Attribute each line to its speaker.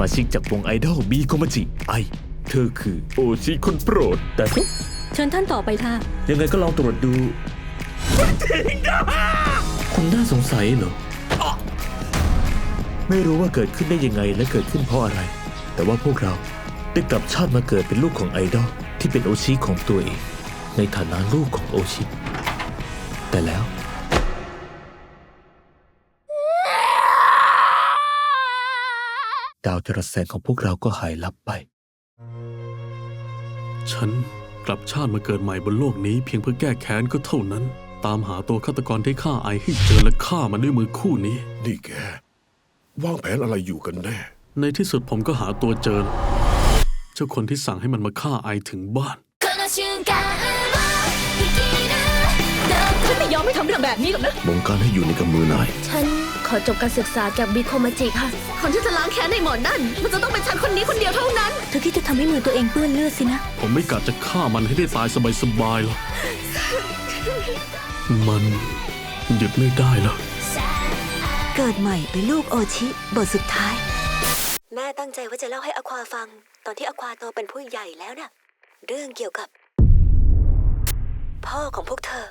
Speaker 1: มาชิกจากวงไอดอลบีโคมาจิไอ เธอคือโอชิคนโปรด แต่ก็
Speaker 2: เชิญท่านต่อไปค่ะ
Speaker 1: ยังไงก็ลองตรวจดูคุณน่าสงสัยเหรอ ไม่รู้ว่าเกิดขึ้นได้ยังไงและเกิดขึ้นเพราะอะไร แต่ว่าพวกเราได้กลับชาติมาเกิดเป็นลูกของไอดอลที่เป็นโอชิของตัวเอง ในฐานะลูกของโอชิ แต่แล้ว ดาวจรแสงของพวกเราก็หายลับไป
Speaker 3: ฉันกลับชาติมาเกิดใหม่บนโลกนี้เพียงเพื่อแก้แค้นก็เท่านั้น ตามหาตัวฆาตกรที่ฆ่าไอให้เจอและฆ่ามันด้วยมือคู่นี้
Speaker 4: นี่แกวางแผนอะไรอยู่กันแน่
Speaker 3: ในที่สุดผมก็หาตัวเจอ เจ้าคนที่สั่งให้มันมาฆ่าไอถึงบ้าน
Speaker 2: ฉันไม่ยอมให้ทำเรื่องแบบนี้หรอกนะ
Speaker 4: บงการให้อยู่ในกำมือนาย
Speaker 5: ฉัน ขอจบการศึกษาจากบิโคมาจิค่ะ คนที่จะล้างแค้นในหมอนนั่น มันจะต้องเป็นฉันคนนี้คนเดียวเท่านั้น
Speaker 2: เธอคิดจะทำให้มือตัวเองเปื้อนเลือดสินะ
Speaker 3: ผมไม่กะจะฆ่ามันให้ได้ตายสบายๆหรอก มันหยุดไม่ได้แล้ว
Speaker 6: เกิดใหม่เป็นลูกโอชิบทสุดท้าย แม่ตั้งใจว่าจะเล่าให้อควาฟัง ตอนที่อควาโตเป็นผู้ใหญ่แล้วน่ะ เรื่องเกี่ยวกับ พ่อของพวกเธอ